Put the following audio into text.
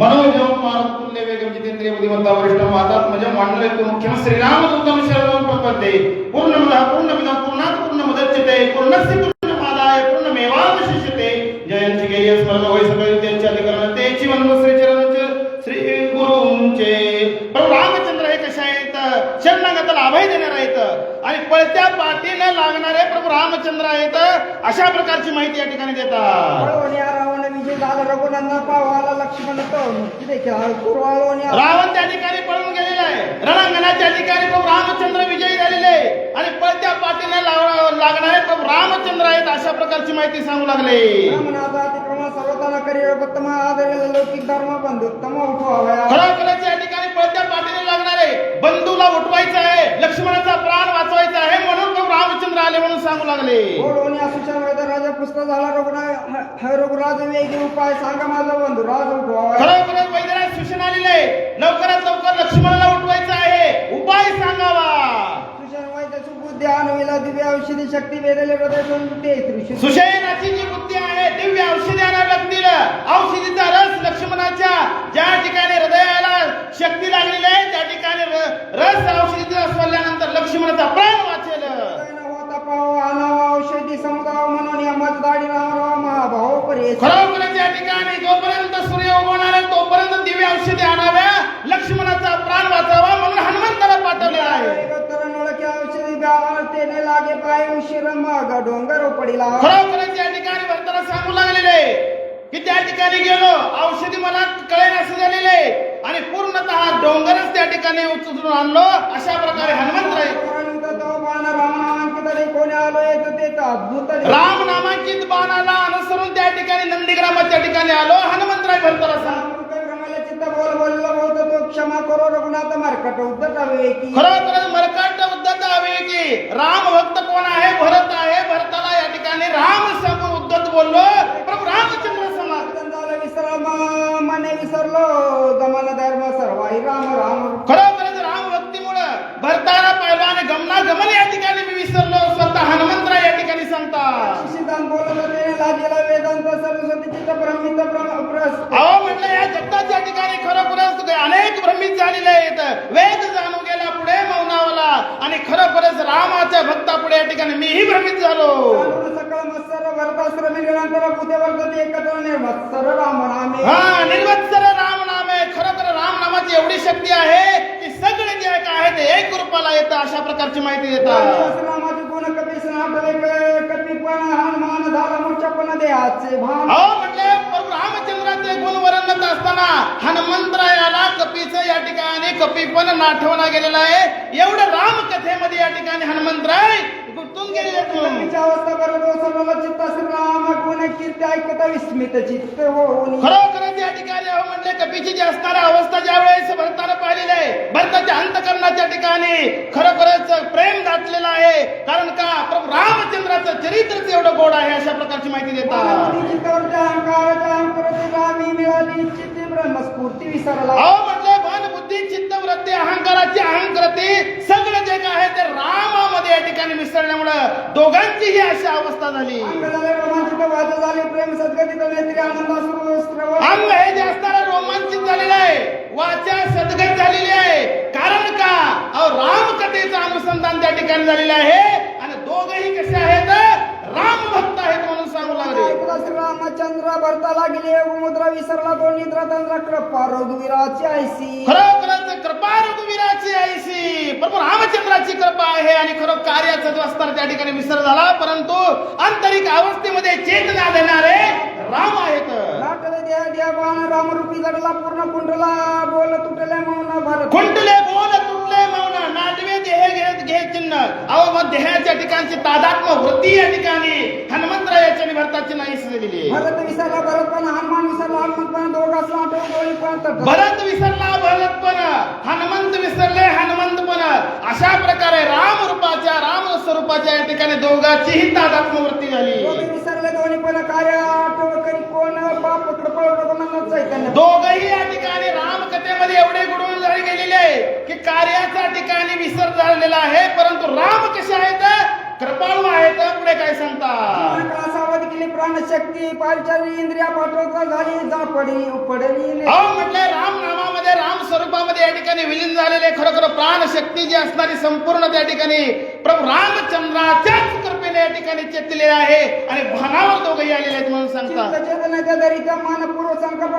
మనోజం మారుతుండే వేగం జితేంద్రియ బుద్ధిమంత वरिष्ठ मातात्मज म्हणजे मांडलिक मुख्यम म्हणजे श्रीरामदूतम शरणं प्रपद्ये पूर्णमदः पूर्णमिदं पूर्णात् पूर्णमुदच्यते पूर्णस्य पूर्णमादाय पूर्णमेवावशिष्यते जयंती गेय स्मरण होय सगळे त्यांचे अधिकरण శ్రీ చరణ श्री गुरुंचे. प्रभू रामचंद्र हे कसे आहेत? शरणागताला अभय देणार आहेत. आणि पळत्या पाठीनं लागणारे प्रभू रामचंद्र आहेत अशा प्रकारची माहिती या ठिकाणी देतात. रावण त्या ठिकाणी पळून गेलेला आहे. रणांगणाच्या ठिकाणी प्रभू रामचंद्र विजयी झालेले आणि पळत्या पाठीने लाव- लागणारे प्रभू रामचंद्र आहेत अशा प्रकारची माहिती सांगू लागले. सर्वताना करी उत्तम आदर लौकिक धर्म बंधुत्तम उठवावया. खरोखरच या सांगू लागले. बोलवणी राजा पुस्तक झाला रघुना रघुराज वेगी उपाय सांगा माझा बंधू राज खरोखरच वैद्यराज आलेले. लवकरात लवकर लक्ष्मणाला उठवायचं आहे. उपाय सांगावा. आणविला दिव्य औषधी शक्ती वेदले हृदय सुशयनाची जी बुद्धी आहे दिव्य औषधी आणावी लागतील औषधीचा रस लक्ष्मणाच्या ज्या ठिकाणी हृदयाला शक्ती लागलेली आहे त्या ठिकाणी उशीर मग डोंगर पडिला खरोखरच या ठिकाणी भरताना सांगू लागलेले की त्या ठिकाणी गेलो औषधी मला कळेल असं झालेले आणि पूर्णतः डोंगरच त्या ठिकाणी उचलून आणलो अशा प्रकारे हनुमंत राम नामांकित बाणाला अनुसरून त्या ठिकाणी नंदीग्रामाच्या ठिकाणी आलो हनुमंतराय भरताना सांग बोल बोलला बोलतो तो क्षमा करो रघुनाथ मार्कट उद्धट खरोखरच मरकाट हवे की राम भक्त कोण आहे? भरत आहे. भरताला या ठिकाणी राम समोर उद्धत बोललो. प्रभू रामचंद्र समाज. मने विसरलो. गमन धर्म सर्वाई राम राम. खरोखरच राम भक्तीमुळं भरताना पाहिलं आणि गमना गमन या ठिकाणी मी विसरलो. स्वतः हनुमंतराय या ठिकाणी सांगतात. शिशिदान बोलत होते लाजेला वेदांत सरस्वती चित्त ब्रह्मित ब्रह्म प्रस अहो म्हटलं या जगताच्या ठिकाणी खरोखरच अनेक भ्रमित झालेले आहेत. वेद जाणून आणि खरोखरच रामाच्या भक्तापुढे या ठिकाणी मीही भ्रमित झालो. हा निर्वत्सर राम नाम आहे खरोखर राम नामाची एवढी शक्ती आहे की सगळे जे काय आहे ते एक रूपाला येतं अशा प्रकारची माहिती देतात. रामाचे गुण कपीस नाटवे कपीपण हनुमान झाला मूर्छपण देहाचे भान अहो म्हटले प्रभू रामचंद्राचे वर्णत असताना हनुमंतरायाला कपीचं या ठिकाणी कपी पण नाठवला गेलेला आहे. एवढं राम कथेमध्ये या ठिकाणी हनुमंतराय गुंतून गेलेले अवस्था बरोबर राम गुण कीर्ती ऐकता विस्मित चित्त होऊन. खरोखरच या ठिकाणी अहो म्हटले कपीची जी असणारी अवस्था ज्या वेळेस भरताना पाहिलेली आहे भरताच्या अंतकरणाच्या ठिकाणी खरोखरच प्रेम दाटलेलं आहे. कारण का प्रभू रामचंद्राचं चरित्रच एवढं गोड आहे अशा प्रकारची माहिती देतात. अहो म्हटलं मन बुद्धी चित्त वृत्ती अहंकाराची अहंकृती सगळं जे काय आहे ते रामामध्ये या ठिकाणी मिसळल्यामुळं दोघांची ही अशी अवस्था झाली. अंग हे जे असणारं रोमांचित झालेलं आहे वाचा सदगत झालेली आहे. कारण का? अहो रामकथेचं अनुसंधान त्या ठिकाणी झालेलं आहे आणि दोघही कसे आहेत राम भक्त आहेत म्हणून सांगू लागले ऐकला श्रीरामचंद्र भरता लागले मुद्रा विसरला तो निद्रा तंद्र कृपा रघुवीराची ऐसी खरोखरच कृपा रघुवीराची आईशी प्रभू रामचंद्राची कृपा आहे आणि खरं कार्याचा जो असणार त्या ठिकाणी विसर झाला परंतु आंतरिक अवस्थेमध्ये चेतना देणारे राम आहेत. बाण रामरूपी जडला पूर्ण कुंडला बोल तुटले मौन भरत. खुंटले बोल तुटले मौन नाटवे देह घेत घे चिन्ह. अहो मग देहाच्या ठिकाणची तादात्म वृत्ती या ठिकाणी. हनुमंतरायाच्या आहे. भरत विसरला भरत पण हनुमान विसरला हनुमंत पण दोघांना आठवण गोळी पण तट भरत विसरला भरत पण. हनुमंत विसरले हनुमंत पण. अशा प्रकारे राम रूपाच्या राम स्वरूपाच्या या ठिकाणी दोघांचीही तादात्म वृत्ती झाली. दोघे विसरले दोन्ही पण कार्य आठव करी कोण? बाप चैतन्य. दोघही या ठिकाणी रामकथेमध्ये एवढे गुडून झाले गेलेले आहे की कार्याच्या ठिकाणी विसर झालेला आहे परंतु राम कसे आहेत? कृपाळू आहेत पुढे काय सांगता जीवनकाळ सावध प्राणशक्ती पालचारी इंद्रिया पाठवता झाली जापडी पडली अहो म्हटलंय राम नामामध्ये राम स्वरूपामध्ये या ठिकाणी विलीन झालेले खरोखर प्राणशक्ती जी असणारी संपूर्ण त्या ठिकाणी प्रभू रामचंद्राच्याच कृपेने या ठिकाणी चेतलेले आहे आणि भानावर दोघंही आलेले आहेत म्हणून सांगतात. दरीचा मानपूर्व संकल्प